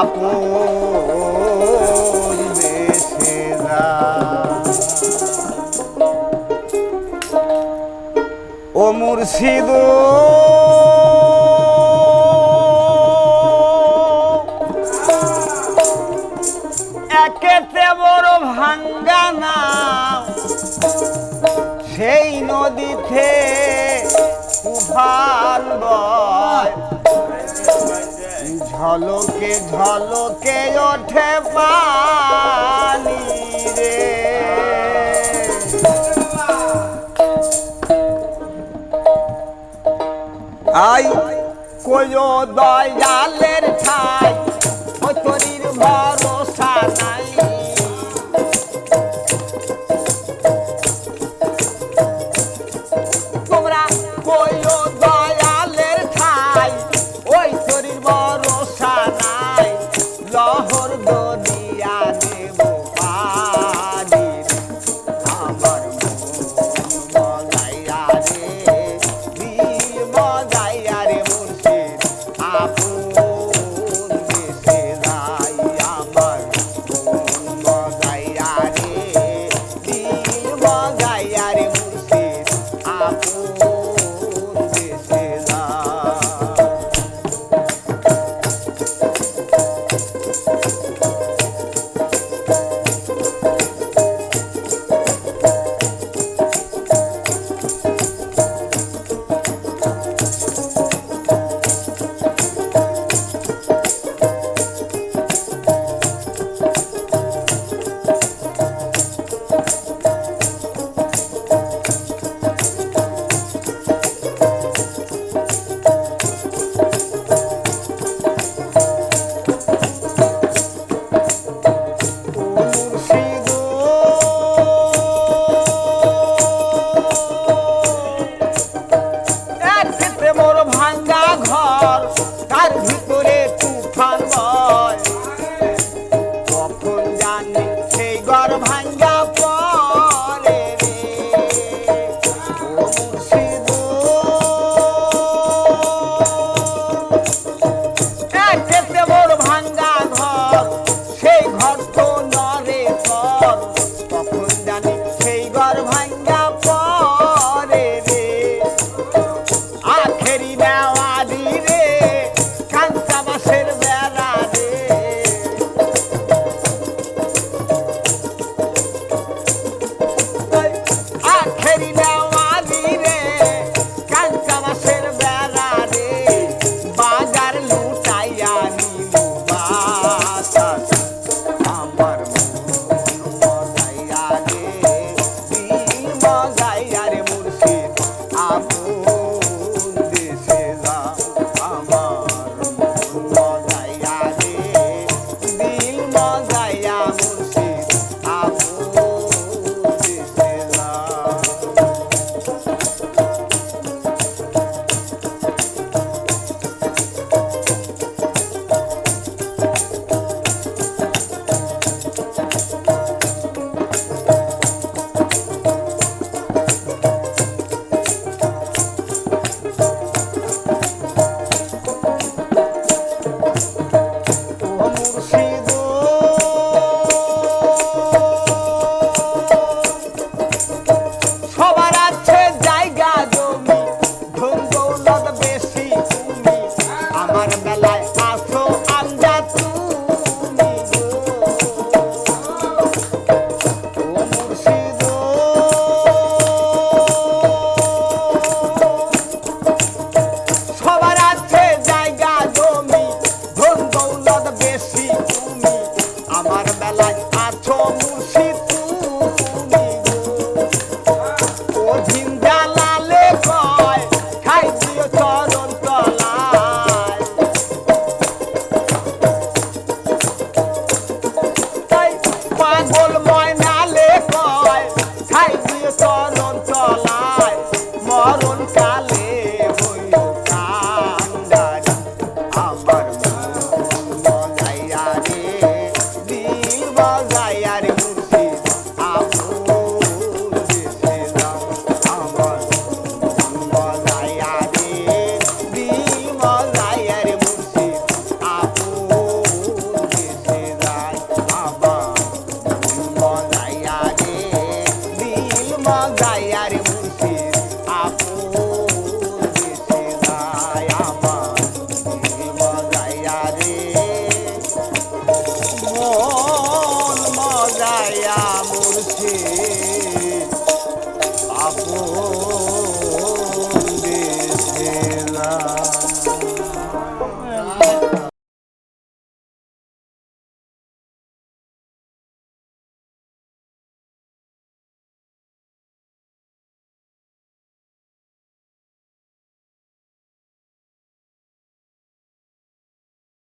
আপন বেশে যা ও মুর্শিদ। একেতে বড় ভাঙ্গা না সেই নদীতে উভাল বয়। ঝলকে ঝলকে ওঠে পানি রে। আই কোয়ো দয়ালের ছাই ও শরীর ভর Oh. 告